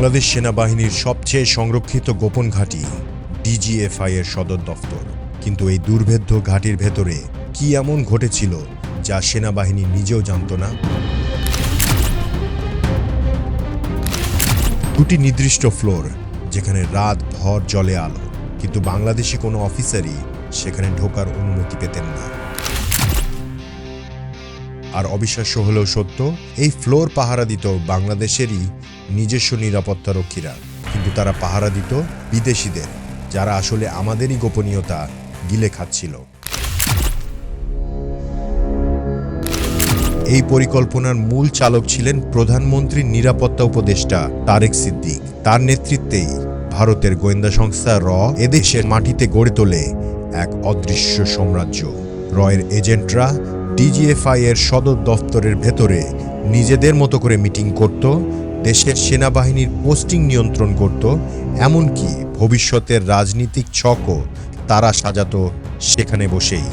বাংলাদেশ সেনাবাহিনীর সবচেয়ে সংরক্ষিত গোপন ঘাঁটি ডিজিএফআই এর সদর দফতর। কিন্তু এই দুর্ভেদ্য ঘাঁটির ভেতরে কি এমন ঘটেছিল, যা সেনাবাহিনী নিজেও জানত না? দুটি নির্দিষ্ট ফ্লোর, যেখানে রাত ভর জলে আলো, কিন্তু বাংলাদেশি কোনো অফিসারই সেখানে ঢোকার অনুমতি পেতেন না। আর অবিশ্বাস্য হলেও সত্য, এই ফ্লোর পাহারা দিত বাংলাদেশেরই নিজস্ব নিরাপত্তা রক্ষীরা কিন্তু তারা পাহারা দিত বিদেশিদের, যারা আসলে আমাদেরই গোপনীয়তা গিলে খাচ্ছিল। এই পরিকল্পনার মূল চালক ছিলেন প্রধানমন্ত্রীর নিরাপত্তা উপদেষ্টা তারেক সিদ্দিক। তার নেতৃত্বেই ভারতের গোয়েন্দা সংস্থা র এদেশের মাটিতে গড়ে তোলে এক অদৃশ্য সাম্রাজ্য। রয়ের এজেন্টরা ডিজিএফআই এর সদর দফতরের ভেতরে নিজেদের মতো করে মিটিং করত দেশের সেনাবাহিনীর পোস্টিং নিয়ন্ত্রণ করত, এমনকি ভবিষ্যতের রাজনীতিক ছকও তারা সাজাতো সেখানে বসেই।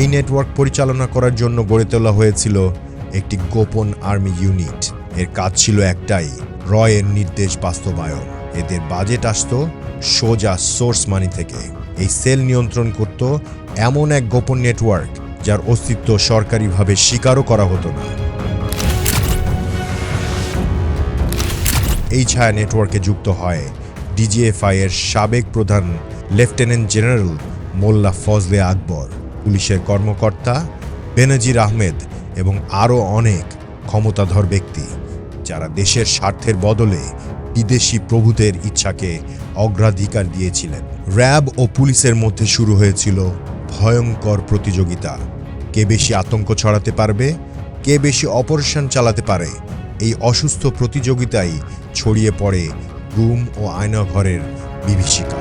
এই নেটওয়ার্ক পরিচালনা করার জন্য গড়ে তোলা হয়েছিল একটি গোপন আর্মি ইউনিট। এর কাজ ছিল একটাই, রয়ের নির্দেশ বাস্তবায়ন। এদের বাজেট আসত সোজা সোর্স মানি থেকে। এই সেল নিয়ন্ত্রণ করত এমন এক গোপন নেটওয়ার্ক যার অস্তিত্ব সরকারিভাবে স্বীকারও করা হতো না। এই ছায়া নেটওয়ার্কে যুক্ত হয় ডিজিএফআই এর সাবেক প্রধান লেফটেন্যান্ট জেনারেল মোল্লা ফজলে আকবর, পুলিশের কর্মকর্তা বেনজির আহমেদ এবং আরও অনেক ক্ষমতাধর ব্যক্তি, যারা দেশের স্বার্থের বদলে বিদেশি প্রভুদের ইচ্ছাকে অগ্রাধিকার দিয়েছিলেন। র্যাব ও পুলিশের মধ্যে শুরু হয়েছিল ভয়ঙ্কর প্রতিযোগিতা। কে বেশি আতঙ্ক ছড়াতে পারবে, কে বেশি অপারেশন চালাতে পারে, এই অসুস্থ প্রতিযোগিতায় ছড়িয়ে পড়ে গুম ও আয়নাঘরের বিভীষিকা।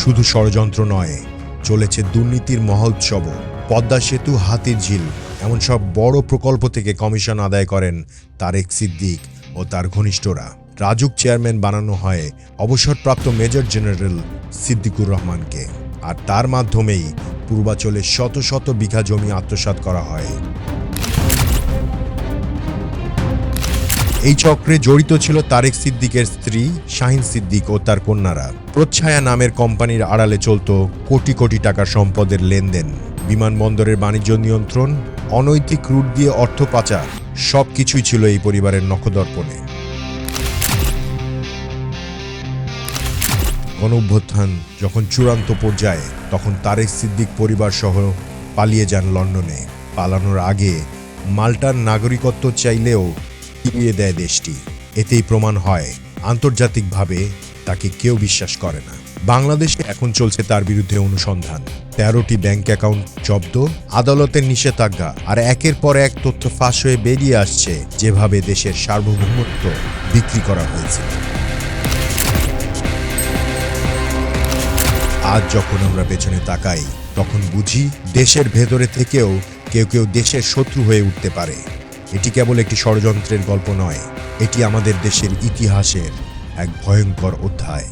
শুধু ষড়যন্ত্র নয়, চলেছে দুর্নীতির মহোৎসব পদ্মা সেতু, হাতির ঝিল, এমন সব বড় প্রকল্প থেকে কমিশন আদায় করেন তারেক সিদ্দিক ও তার ঘনিষ্ঠরা। রাজুক চেয়ারম্যান বানানো হয় অবসরপ্রাপ্ত মেজর জেনারেল সিদ্দিকুর রহমানকে। আর তার মাধ্যমেই পূর্বাচলে শত শত বিঘা জমি আত্মসাৎ করা হয়। এই চক্রে জড়িত ছিল তারেক সিদ্দিকের স্ত্রী শাহিন সিদ্দিক ও তার কন্যারা। প্রচ্ছায়া নামের কোম্পানির আড়ালে চলত কোটি কোটি টাকার সম্পদের লেনদেন। বিমানবন্দরের বাণিজ্য নিয়ন্ত্রণ, অনৈতিক রুট দিয়ে অর্থ পাচার সব কিছুই ছিল এই পরিবারের নখদর্পণে। গণ অভ্যুত্থান যখন চূড়ান্ত পর্যায়ে তখন তারেক সিদ্দিক পরিবার সহ পালিয়ে যান লন্ডনে। পালানোর আগে মাল্টার নাগরিকত্ব চাইলেও ফিরিয়ে দেয় দেশটি। এতেই প্রমাণ হয়, আন্তর্জাতিকভাবে তাকে কেউ বিশ্বাস করে না। বাংলাদেশে এখন চলছে তার বিরুদ্ধে অনুসন্ধান। তেরোটি ব্যাংক অ্যাকাউন্ট জব্দ, আদালতের নিষেধাজ্ঞা আর একের পর এক তথ্য ফাঁস হয়ে বেরিয়ে আসছে যেভাবে দেশের সার্বভৌমত্ব বিক্রি করা হয়েছিল আজ যখন আমরা পেছনে তাকাই, তখন বুঝি দেশের ভেতরে থেকেও কেউ কেউ দেশের শত্রু হয়ে উঠতে পারে। এটি কেবল একটি ষড়যন্ত্রের গল্প নয়, এটি আমাদের দেশের ইতিহাসের এক ভয়ঙ্কর অধ্যায়।